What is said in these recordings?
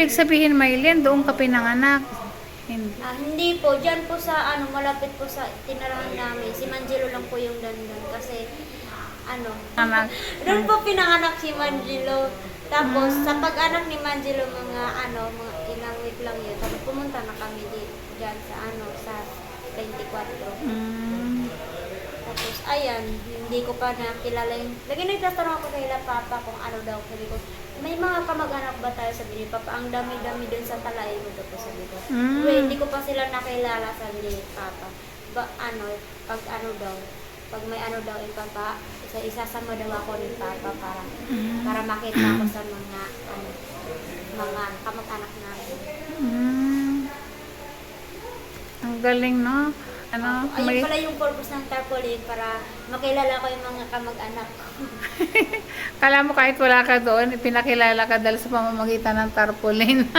ibig sabihin, Maylin, doon ka pinanganak. Hindi. Ah, hindi po, dyan po sa ano, malapit po sa tinirahan namin. Si Manjelo lang po yung dandan kasi ano, Anak. doon po pinanganak si Manjelo. Tapos sa pag-anak ni Manjelo mga ano, mga ilang week lang yun. Tapos pumunta na kami di, dyan sa ano, sa 24. Mm. Tapos ayan, hindi ko pa nakilala yung... Lagi nagtatanong ako kay Papa kung ano daw. Sabi ko, may mga kamag-anak ba tayo? Sabi ni Papa, ang dami-dami dun sa talay mo po sabi ko. Mm. Wait, hindi ko pa sila nakilala sabi ni Papa. Ba, ano, pag ano daw, pag may ano daw yung Papa, isa isasama daw ako ni Papa para para makita ko sa mga ano, mga kamag-anak namin. Mm. Ang galing, no? Ano? Ayun may- pala yung purpose ng tarpaulin para makilala ko yung mga kamag-anak ko. Kala mo kahit wala ka doon, ipinakilala ka dahil sa pamamagitan ng tarpaulin.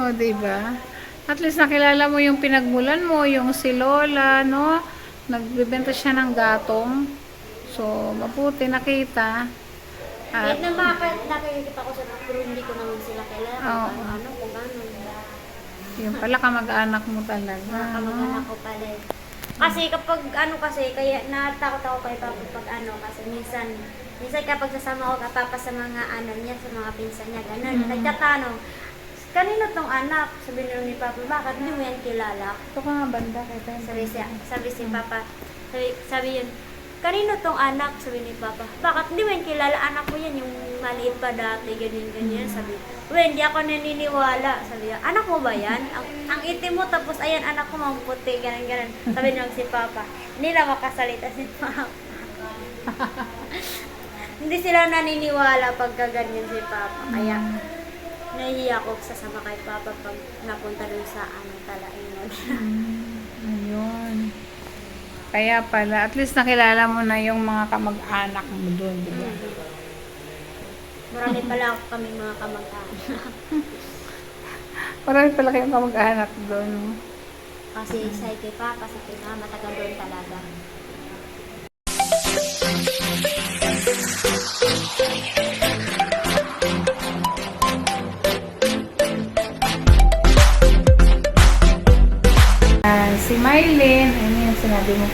o, di ba? At least nakilala mo yung pinagmulan mo, yung si Lola, no? Nagbibenta siya ng gatong. So, mabuti nakita. Kahit At, na makakit nakikita ko sa mga pero hindi ko naman sila kilala. Oo. Ano, ano, kung ano. Yun pala kamag-anak mo talaga. Mga kamag-anak ko pala eh. Kasi kapag ano kasi, kaya natakot ako kay Papa pag ano kasi minsan, minsan kapag sasama ko kay Papa sa mga ano niya, sa mga pinsan niya, ganun, Mm. nagtatanong, kanino tong anak? Sabi niya ni Papa, bakit hindi mo yan kilala? Ito ka nga banda. Kita Sabi, siya, sabi si Papa, sabi, sabi yun, kanino tong anak? Sabi ni Papa, bakit hindi yan kilala? Anak mo yan, yung maliit pa dati, ganyan, ganyan. Sabi, we, hindi ako naniniwala. Sabi niya, anak mo ba yan? Ang, ang itim mo, tapos ayan, anak ko mang puti, ganyan, ganyan. Sabi niya si Papa, na makasalita si Papa. hindi sila naniniwala pagka ganyan si Papa. Kaya, nahihiya ako sasama kay Papa pag napunta dun sa ano, talaingon. Kaya pala, at least nakilala mo na yung mga kamag-anak mo doon, di ba? Marami pala ako kami mga kamag-anak. Marami pala kayong kamag-anak doon. Kasi sa kay Papa, sa kay Mama, taga doon talaga. Ah, si Mylene, sinabi mo?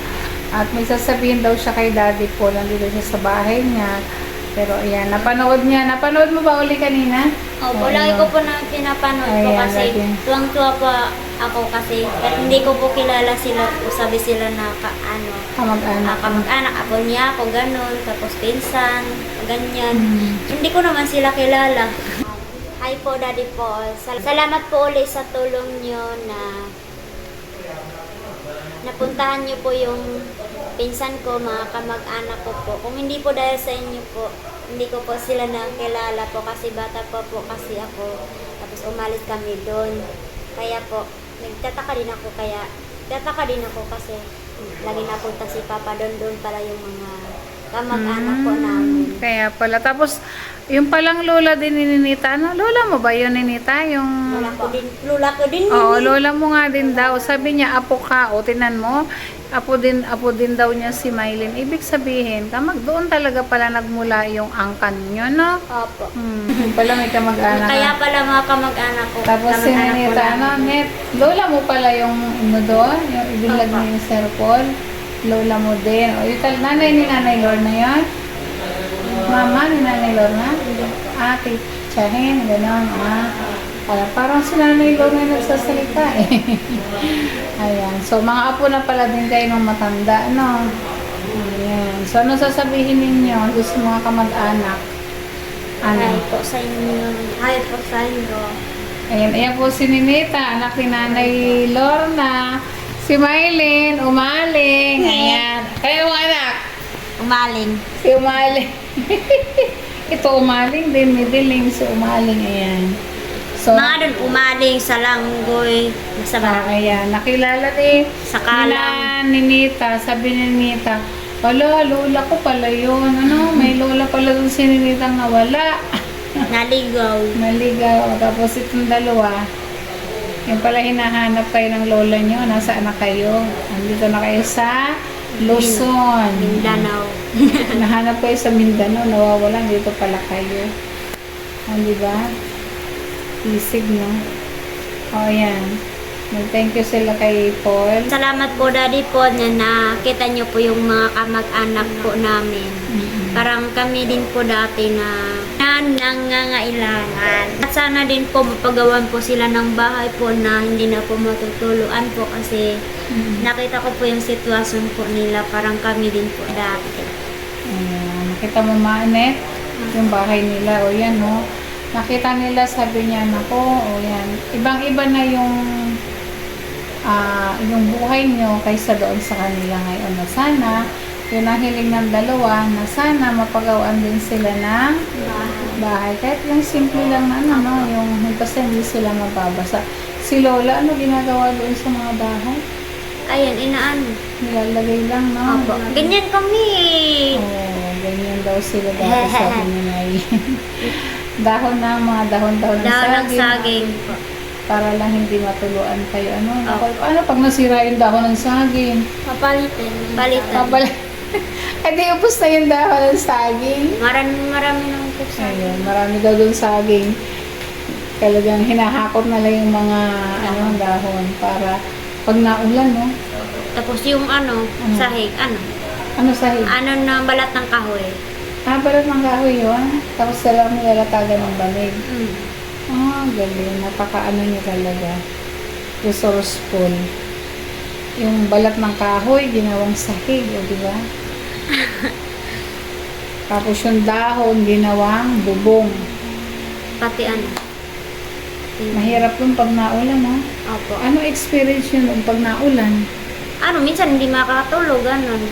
At may sasabihin daw siya kay Daddy Paul, nandito siya sa bahay niya. Pero ayan, napanood niya. Napanood mo ba uli kanina? Opo, Oo. lagi ko po na pinapanood ko Ayan, kasi lagi. tuwang-tuwa pa ako kasi at hindi ko po kilala sila, sabi sila na ka, ano, Kamag-anak. ah, kamag-anak, ako niya, ako ganun, tapos pinsan, ganyan. Mm. Hindi ko naman sila kilala. Hi po, Daddy Paul. Sal- Salamat po ulit sa tulong nyo na napuntahan nyo po yung pinsan ko, mga kamag-anak ko po. Kung hindi po dahil sa inyo po, hindi ko po sila nakilala po kasi bata po po kasi ako. Tapos umalis kami doon. Kaya po, nagtataka din ako kaya, nagtataka din ako kasi lagi napunta si Papa doon, doon pala yung mga kamag-anak po Mm, namin. Kaya pala. Tapos, yung palang lola din ni Ninita, ano? Lola mo ba yun, Ninita? Yung... Lula ko din, lula ko din. Oo, lola mo nga din daw. Sabi niya, apo ka. O, tinan mo. Apo din, apo din daw niya si Mylene. Ibig sabihin, kamag doon talaga pala nagmula yung angkan niyo, no? Opo. Hmm. pala may kamag-anak. Kaya pala mga kamag-anak ko. Tapos si Ninita, ano, net, lola mo pala yung ano doon, yung ibilag Opo. niya yung Paul. Lola mo din. O, yung tal- nanay ni Nanay Lorna yun? Mama ni Nanay Lorna? Ate, Chahin, gano'n. Ah, Kaya parang si Nanay Lorna yung nagsasalita eh. Ayan. So, mga apo na pala din kayo ng matanda, no? Ayan. So, ano sasabihin ninyo doon sa mga kamag-anak? Ano? Hi po sa inyo. Hi po sa inyo. Ayan, ayan po si Ninita, anak ni Nanay Lorna. Si Mylene, umaling. Ayan. Kayo ang anak. Umaling. Si umaling. Ito umaling din, midiling si umaling. Ayan. So, Mga doon umaling sa langgoy. ah, Masama. ayan, nakilala ni Sa kalang. nila ni Nita, sabi ni Nita, Wala, lola ko pala yun. Ano, may lola pala dun si Ninita nga wala. Naligaw. Naligaw. Tapos itong dalawa, yung pala hinahanap kayo ng lola nyo. Nasaan na kayo? Andito na kayo sa Luzon. Mindanao. Nahanap kayo sa Mindanao. Nawawalan. Dito pala kayo. O, di ba? Isig, no? O, yan. Thank you sila kay Paul. Salamat po Daddy po na nakita niyo po yung mga kamag-anak po namin. Parang kami din po dati na, na nangangailangan. At sana din po mapagawan po sila ng bahay po na hindi na po matutuluan po kasi Mm. nakita ko po yung sitwasyon po nila parang kami din po dati. Ayan. Nakita mo, Maanet? Yung bahay nila. O, yan, no? Nakita nila, sabi niya, nako, o yan. Ibang-iba na yung ah yung buhay nyo kaysa doon sa kanila ngayon na sana yun ang hiling ng dalawa na sana mapagawaan din sila ng bahay. Kahit yung simple lang na ano, no? yung basta hindi sila mababasa. Si Lola, ano ginagawa doon sa mga bahay? Ayun, inaano. Nilalagay lang, no? Opo. Ganyan kami. Oo, ganyan daw sila dati sabi ni Nay. dahon na, mga dahon-dahon ng Dahon ng saging. saging po. Para lang hindi matuluan kayo. Ano? Opo. Ano pag nasira yung dahon ng saging? Papalitin. Palitan. Kapal. Eh di ubos na yung dahon ng saging. Marami, marami nang po sa Ayun, marami daw doon saging. Talagang hinahakot na lang yung mga ano, dahon para pag naulan, no? Tapos yung ano, Ano? sahig, ano? Ano sahig? Ano na balat ng kahoy. Ah, balat ng kahoy yun. Tapos talagang nilalatagan ng banig. Mm. Ah, galing. Napaka-ano niya talaga. Resourceful. Yung balat ng kahoy, ginawang sahig, o di ba? Tapos yung dahon, ginawang bubong. Pati ano. Mahirap yung pag naulan, no? Opo. Ano experience yun nung pag naulan? Ano, minsan hindi makakatulog, ganun.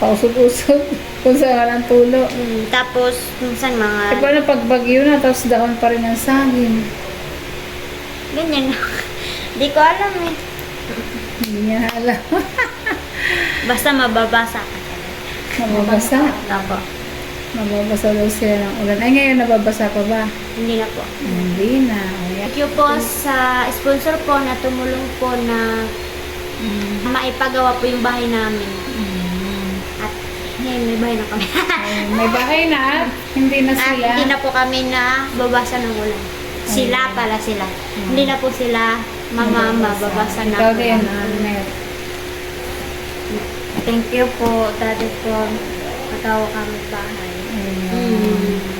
Pausog-usog kung saan walang tulo. Mm. Tapos, minsan mga, paano pag bagyo na, tapos dahon pa rin ang saging? ganyan. Di ko alam eh. Hindi niya alam. Basta mababasa ka. Mababasa. Opo. Mababasa daw sila ng ulan. Ay, ngayon nababasa pa ba? Hindi na po. Hindi na. Thank you po sa sponsor po na tumulong po na Mm. maipagawa po yung bahay namin. Mm. At ngayon may bahay na kami. Ay, may bahay na at hindi na At sila. hindi na po kami na babasa ng ulan. Sila pala sila. Hindi na po sila mamama babasa ng Ikaw din. Thank you po, Daddy po. Natawa kami bahay. Ayan.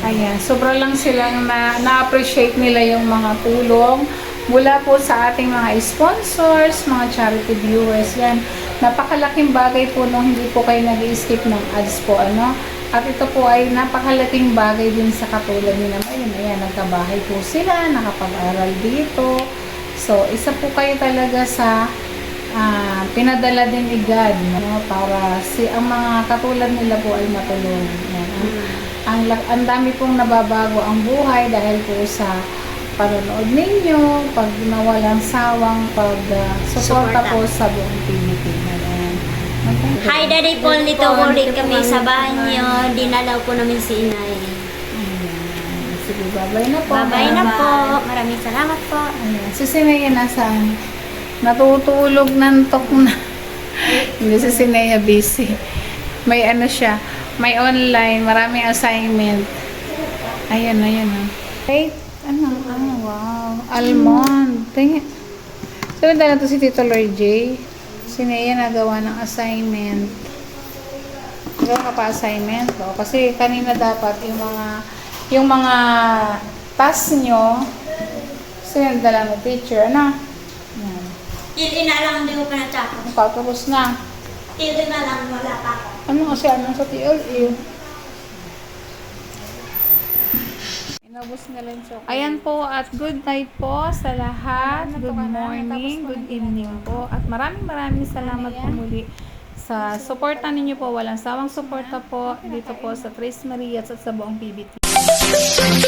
Ayan, sobra lang silang na, na-appreciate nila yung mga tulong mula po sa ating mga sponsors, mga charity viewers. Yan, napakalaking bagay po nung hindi po kayo nag-skip ng ads po, ano. At ito po ay napakalaking bagay din sa katulad ni naman. Ayun, ayan, nagkabahay po sila, nakapag-aral dito. So, isa po kayo talaga sa ah, pinadala din ni God, no, para si ang mga katulad nila po ay matulungan. Yan, ang- ang, lak- ang dami pong nababago ang buhay dahil po sa panonood ninyo, pag nawalang sawang pag uh, suporta Suporta. po sa buong Pilipinas. Hi, Daddy Paul. Dito po ulit kami sa bahay niyo. Dinalaw po namin si Inay. Sige, babay na po. Babay na po. Maraming salamat po. Ayan. Si Sinea nasaan? Natutulog nantok na. Hindi si Sinea busy. May ano siya, may online, maraming assignment. Ayan, ayan. Wait, ano? Ah, wow. Almond. Tingin. Sunod na to si Tito Lloyd J. Si Nea nagawa ng assignment. Nagawa ka pa assignment? O, kasi kanina dapat yung mga yung mga task nyo sinadala mo teacher. Ano? Yan. Na lang, hindi ko pa na-chapos. Nakatapos na. Hindi na lang, wala pa ako. Ano kasi ano sa TLE? Inabos na lang siya. Ayan po at good night po sa lahat. Good morning, good evening po. At maraming maraming salamat po muli sa suporta ninyo po. Walang sawang suporta po dito po sa Tres Marias at sa buong PBT. Thank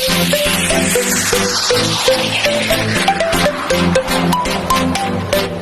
you.